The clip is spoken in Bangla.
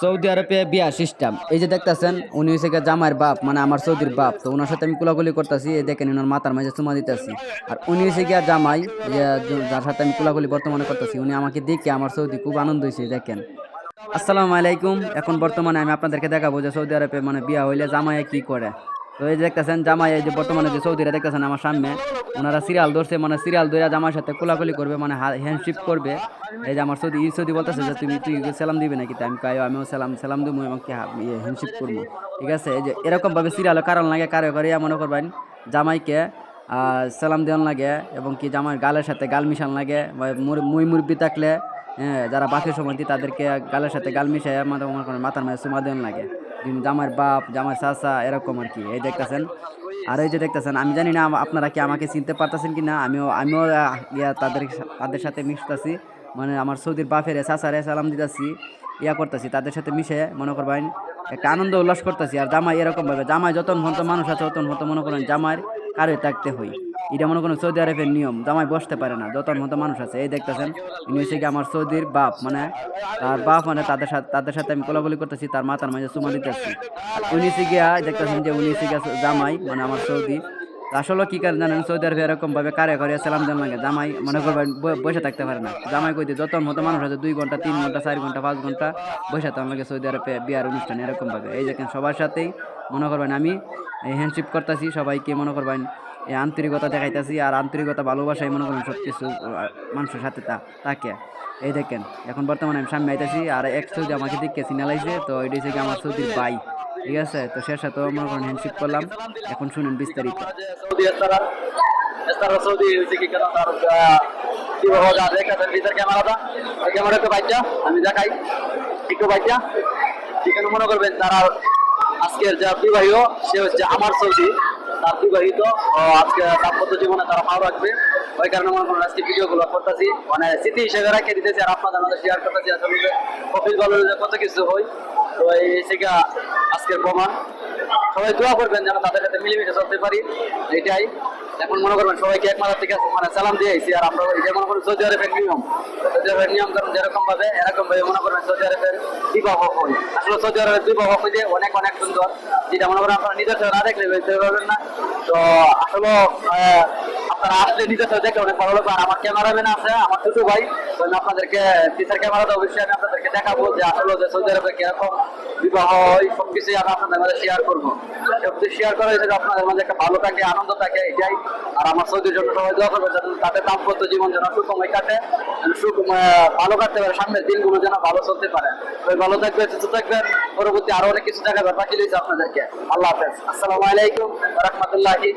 সৌদি আরবে বিয়া সিস্টেম। এই যে দেখতেছেন, উনি হয়েছে জামাইয়ের বাপ মানে আমার সৌদির বাপ। তো ওনার সাথে আমি কুলাকুলি করতেছি, এই দেখেন ওনার মাথার মাঝে চুমা দিতেছি। আর উনি হয়েছে গিয়া জামাই যার সাথে আমি কুলাকুলি বর্তমানে করতেছি, উনি আমাকে দেখে আমার সৌদি খুব আনন্দ হয়েছে দেখেন। আসসালামু আলাইকুম, এখন বর্তমানে আমি আপনাদেরকে দেখাবো যে সৌদি আরবে মানে বিয়া হইলে জামাইয়ে কি করে। তো এই যে দেখতেছেন, জামাই এই যে বর্তমানে যে সৌদিরা দেখতেছেন আমার সামনে, ওনারা সিরিয়াল ধরছে মানে সিরিয়াল ধরে জামার সাথে কোলাকুলি করবে মানে হ্যান্ডশিপ করবে। এই যে আমার সৌদি ই সৌদি বলতেছে যে, তুমি তুই সালাম দিবে নাকি তাই আমি কাই আমিও সালাম সালাম দেবো এবং কি হ্যান্ডশিপ করব? ঠিক আছে, এই যে এরকমভাবে সিরিয়ালে কারণ লাগে, কারে করে মনে করবেন, জামাইকে সালাম দেওয়ান লাগে এবং কি জামাই গালের সাথে গাল মিশান লাগে মুই মুরব্বি থাকলে হ্যাঁ যারা বাকি সমাধি তাদেরকে গালের সাথে গাল মিশাই মাথা মাথার মাঝে চুমা দেওয়ান লাগে। জামাইয়ের বাপ জামাই চাচা, এরকম আর কি। এই দেখতেছেন? আর এই যে দেখতেছেন, আমি জানি না আপনারা কি আমাকে চিনতে পারতেছেন কি না আমিও আমিও ইয়া তাদের তাদের সাথে মিশতেছি। মানে আমার সৌদির বাপের, চাচারে সালাম দিতেছি, ইয়া করতেছি, তাদের সাথে মিশে, মনে করবেন, একটা আনন্দ উল্লাস করতেছি। আর জামাই এরকম ভাবে জামাই যতন মতো মানুষ আছে, ততন মতো মনে করেন জামাইয়ের কারে থাকতে হই। এটা মনে করেন সৌদি আরবের নিয়ম, জামাই বসতে পারে না যতন মতো মানুষ আছে। এই দেখতেছেন, ইনি হচ্ছে কি আমার সৌদির বাপ মানে তার বাপ মানে তাদের সাথে তাদের সাথে আমি কোলাগুলি করতেছি, তার মাথার মাঝে চুমা দিতেছি। উনি গিয়া দেখতেছেন যে উনি গিয়া জামাই মানে আমার সৌদি। আসলে কি কারণ জানেন, সৌদি আরবে এরকম ভাবে কারে করে সালাম দেন লাগে, জামাই মনে করবেন বসে থাকতে পারে না। জামাই কইতে, যত মতো মানুষ আছে, দুই ঘণ্টা, তিন ঘণ্টা, চার ঘণ্টা, পাঁচ ঘণ্টা বসে থাকার লাগে সৌদি আরবে বিয়ার অনুষ্ঠান এরকম ভাবে এই দেখেন, সবার সাথেই মনে করবেন আমি হ্যান্ডশিপ করতেছি, সবাইকে মনে করবেন এই আন্তরিকতা দেখাইতেছি আর আন্তরিকতা ভালোবাসাই মনে করেন সব কিছু মানুষের সাথে তা তাকে। এই দেখেন, এখন বর্তমানে আমি সামনে আইতেছি আর এক সৌদি আমাকে দিকে সিনালাইছে তো এটা হচ্ছে আমার সৌদির বাই ঠিক আছে? তো সে সাথেও মনে করেন হ্যান্ডশিপ করলাম। এখন শুনুন বিস্তারিত। আমার সৌদি। তার বিবাহিত আজকে দাম্পত্য জীবনে তারা ভালো রাখবে। ওই কারণে মনে করেন, আজকে ভিডিওগুলো করতেছি। মানে স্মৃতি হিসেবে রেখে দিতেছি, আর আপনাদের মধ্যে শেয়ার করতেছি। আসলে কপিল বলেন কত কিছু হয়, তো এই গিয়া আজকের প্রমাণ। সবাই দোয়া করবেন যেন তাদের সাথে মিলেমিশে চলতে পারি, এটাই। এখন মনে করবেন সবাইকে এক মাথার থেকে মানে সালাম দিয়ে আইছি। আর আমরা এটা মনে করেন সৌদি আরবের নিয়ম সৌদি আরবের নিয়ম কারণ যেরকম ভাবে, এরকম ভাবে মনে করবেন সৌদি আরবের বিবাহ হই আসলে সৌদি আরবের বিবাহ হইলে অনেক অনেক সুন্দর। যেটা মনে করেন আপনারা নিজের না দেখলে না। তো আসলে আপনারা আসলে নিজের চোখে দেখলে অনেক ভালো লাগবে। আর আমার ক্যামেরাম্যান আছে, আমার ছোট ভাই। আমি আপনাদেরকে টিচার ক্যামেরাতে অবশ্যই আমি আপনাদেরকে দেখাবো যে আসলে যে সৌদি আরবে কীরকম বিবাহ হয়, সবকিছুই আমি আপনাদের মাঝে শেয়ার করব। সবকিছু শেয়ার করা হয়েছে আপনাদের মাঝে একটা ভালো থাকে, আনন্দ থাকে, এটাই। আর আমার সৌদির জন্য সবাই দোয়া করবে যাতে তাদের দাম্পত্য জীবন যেন সুখময় কাটে সুখ ভালো কাটতে পারে, সামনের দিনগুলো যেন ভালো চলতে পারে। ওই ভালো থাকবে সুস্থ থাকবেন। পরবর্তী আরও অনেক কিছু দেখাবে বাকি রয়েছে আপনাদেরকে। আল্লাহ হাফেজ। আসসালামু আলাইকুম রহমতুল্লাহি